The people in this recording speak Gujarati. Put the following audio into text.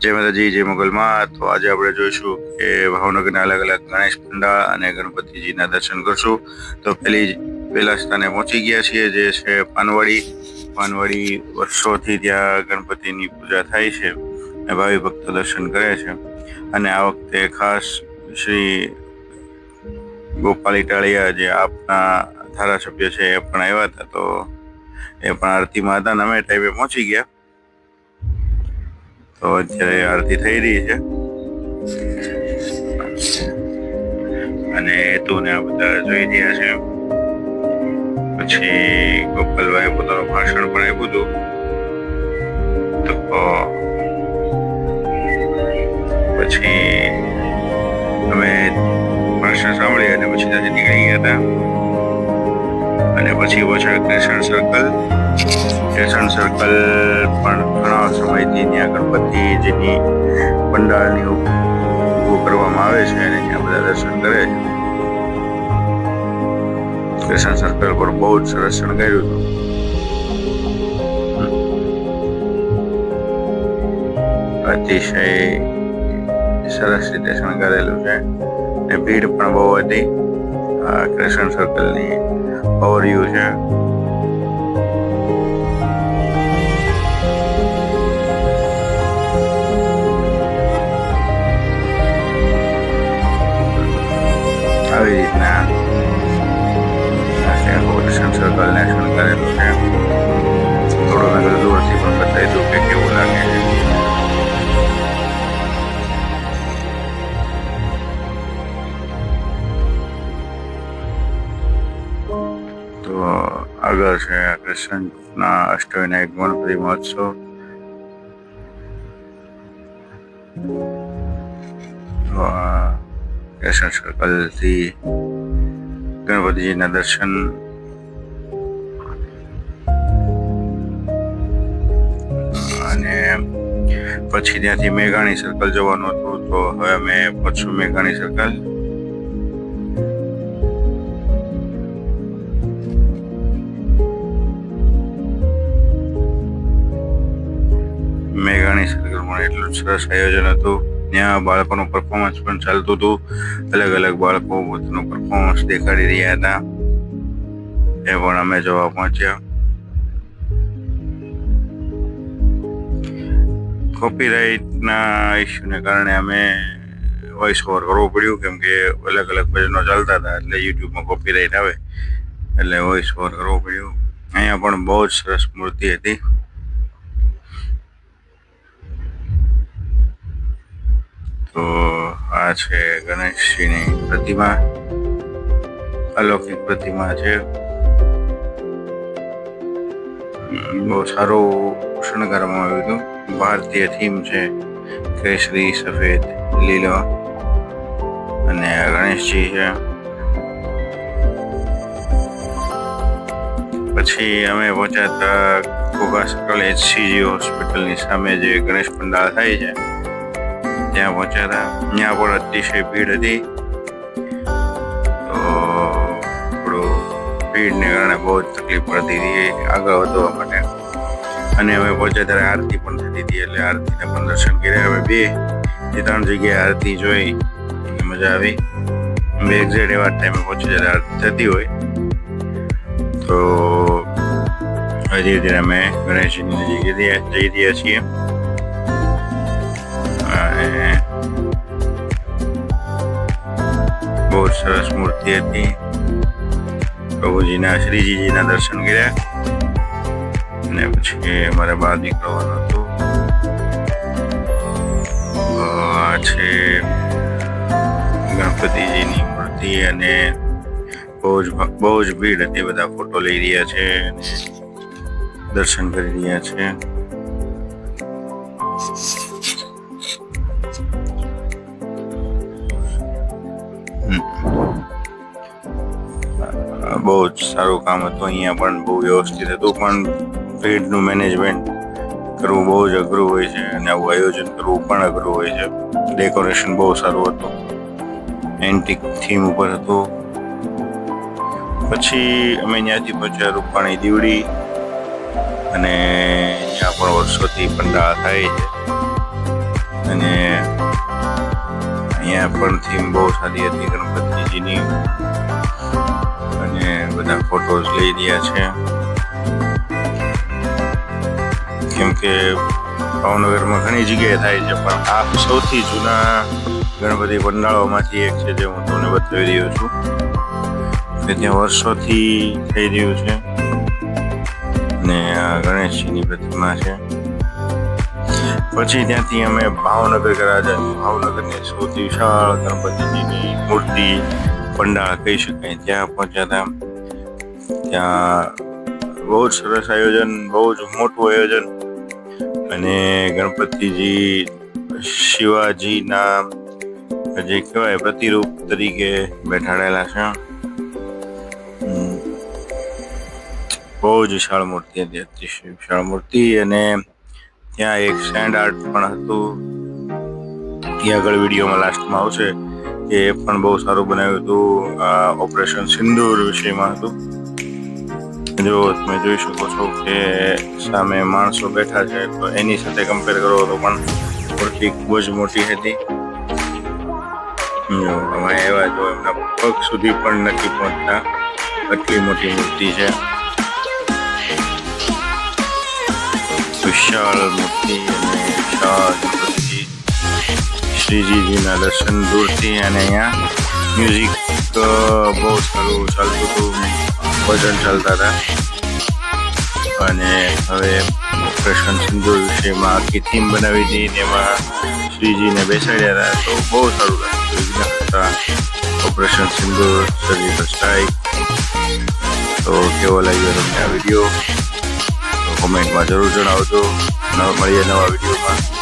જય માતાજી, જય મોગલમાં. તો આજે આપણે જોઈશું કે ભાવનગરના અલગ અલગ ગણેશ પંડાળ અને ગણપતિજીના દર્શન કરશું. તો પેલી પહેલા સ્થાને પહોંચી ગયા છીએ, જે છે પાનવાડી. પાનવાડી વર્ષોથી ત્યાં ગણપતિની પૂજા થાય છે અને ભાવિ ભક્તો દર્શન કરે છે. અને આ વખતે ખાસ શ્રી ગોપાલ ઇટાળિયા જે આપના ધારાસભ્ય છે એ પણ આવ્યા હતા. તો એ પણ આરતીમાં હતા અને અમે ટાઈમે પહોંચી ગયા. તો અત્યારે આરતી થઈ રહી છે. અને હેતુને આ બધા જોઈ રહ્યા છે. પછી ગોપાલભાઈ પોતાનું ભાષણ પણ આપ્યું હતું. તો પછી અમે ભાષણ સાંભળી અને પછી ત્યાંથી નીકળી ગયા હતા. અને પછી ઓછા ક્રેશન સર્કલ ક્રેશન સર્કલ પણ ઘણા સમયથી ત્યાં ગણપતિજીની પંડાળની ઊભું કરવામાં આવે છે અને ત્યાં બધા દર્શન કરે છે. ક્રેશન સર્કલ પર બહુ જ સરસ શણગાર્યું હતું. અતિશય સરસ રીતે શણગારેલું છે. અને ભીડ પણ બહુ હતી. આ ક્રેશન સર્કલની ઓવરવ્યૂ છે. છે કૃષ્ણના અષ્ટવિનાયક ગણપતિ મહોત્સવ. કૃષ્ણ સર્કલથી ગણપતિજીના દર્શન. અને પછી ત્યાંથી મેઘાણી સર્કલ જવાનું હતું. તો હવે અમે પછી મેઘાણી સર્કલ સરસ આયોજન હતું. ત્યાં બાળકોનું પરફોર્મન્સ પણ ચાલતું હતું. અલગ અલગ બાળકો પોતાનું પરફોર્મન્સ દેખાડી રહ્યા હતા. એ પણ અમે જોવા પહોંચ્યા. કોપીરાઇટના ઇસ્યુને કારણે અમે વોઇસ ઓવર કરવું પડ્યું, કેમ કે અલગ અલગ ભજનો ચાલતા હતા, એટલે યુટ્યુબમાં કોપીરાઇટ આવે, એટલે વોઇસ ઓવર કરવું પડ્યું. અહીંયા પણ બહુ જ સરસ મૂર્તિ હતી તો આ છે, ગણેશજીની પ્રતિમા, અલૌકિક પ્રતિમા છે. બહુ સારું શણગારવામાં આવ્યું હતું. ભારતીય થીમ છે, કેસરી, સફેદ, લીલો અને ગણેશજી છે. પછી અમે પહોંચ્યા હતા ઘોઘા સર્કલ એચસીજી હોસ્પિટલની સામે, જે ગણેશ પંડાળ થાય છે. ત્યાં પહોંચ્યા હતા ત્યાં પણ અતિશય ભીડ હતી. તો થોડું ભીડને કારણે બહુ જ તકલીફ પડતી હતી. આગળ વધવા માટે. અને અમે પહોંચ્યા ત્યારે આરતી પણ થતી હતી, એટલે આરતીના પણ દર્શન કર્યા. હવે બેથી ત્રણ જગ્યાએ આરતી જોઈ મજા આવી. બે એક્ઝેક્ટ એવા ટાઈમે પહોંચી જ્યારે આરતી થતી હોય. તો ધીરે ધીરે અમે ગણેશજીની નજીક જઈ રહ્યા છીએ. સરસ મૂર્તિ હતી. પ્રભુજીના શ્રીજીજીના દર્શન કર્યા. અને પછી અમારે બહાર નીકળવાનું હતું. આ છે ગણપતિજીની મૂર્તિ અને બહુ જ બહુ જ ભીડ હતી. બધા ફોટો લઈ રહ્યા છે દર્શન કરી રહ્યા છે. બહુ જ સારું કામ હતું. અહીંયા પણ બહુ વ્યવસ્થિત હતું. પણ ભીડનું મેનેજમેન્ટ કરવું બહુ જ અઘરું હોય છે અને આવું આયોજન કરવું પણ અઘરું હોય છે. ડેકોરેશન બહુ સારું હતું. એન્ટિક થીમ ઉપર હતું. પછી અમે ત્યાંથી પહોંચ્યા રૂપાણી દીવડી અને ત્યાં પણ વર્ષોથી પંડાળ થાય છે. અને અહીંયા પણ થીમ બહુ સારી હતી ગણપતિજીની. અને બધા ફોટોઝ લઈ રહ્યા છે. કેમ કે ભાવનગરમાં ઘણી જગ્યાએ થાય છે, પણ આ સૌથી જૂના ગણપતિ પંડાળોમાંથી એક છે જે હું તમને બતાવી રહ્યો છું. કે ત્યાં વર્ષોથી થઈ રહ્યું છે. ને આ ગણેશજીની પ્રતિમા છે. પછી ત્યાંથી અમે ભાવનગર ગયા હતા. ભાવનગરની સૌથી વિશાળ ગણપતિજીની મૂર્તિ, પંડાળ કહી શકાય. ત્યાં પહોંચ્યા હતા. ત્યાં બહુ જ સરસ આયોજન, બહુ જ મોટું આયોજન. અને ગણપતિજી, શિવાજીના જે કહેવાય, પ્રતિરૂપ તરીકે બેઠાડેલા છે. બહુ જ વિશાળ મૂર્તિ હતી. અતિશય વિશાળ મૂર્તિ અને ત્યાં એક સેન્ડ આર્ટ પણ હતું. એ આગળ વિડીયોમાં લાસ્ટમાં આવશે એ પણ બહુ સારું બનાવ્યું હતું. ઓપરેશન સિંદૂર વિષયમાં હતું. જો તમે જોઈ શકો છો કે સામે માણસો બેઠા છે, તો એની સાથે કમ્પેર કરો તો પણ મૂર્તિ ખૂબ જ મોટી હતી. અમે એવા જો એમના પગ સુધી પણ નથી પહોંચતા. આટલી મોટી મૂર્તિ છે. વિશાળ મૂર્તિ અને વિશાળ ગણપતિજી શ્રીજીજીના દર્શન દૂરથી અને અહીંયા મ્યુઝિક બહુ સારું ચાલતું હતું. ભજન ચાલતા હતા. અને હવે ઓપરેશન સિંદૂર વિશેમાં આખી થીમ બનાવી હતી તેમાં શ્રીજીને બેસાડ્યા હતા. તો બહુ સારું લાગ્યું. ઓપરેશન સિંદૂર સર્જિકલ સ્ટ્રાઇક તો કેવો લાગ્યો તમને આ વીડિયો કોમેન્ટમાં જરૂર જણાવજો. મળીએ નવા વિડીયોમાં.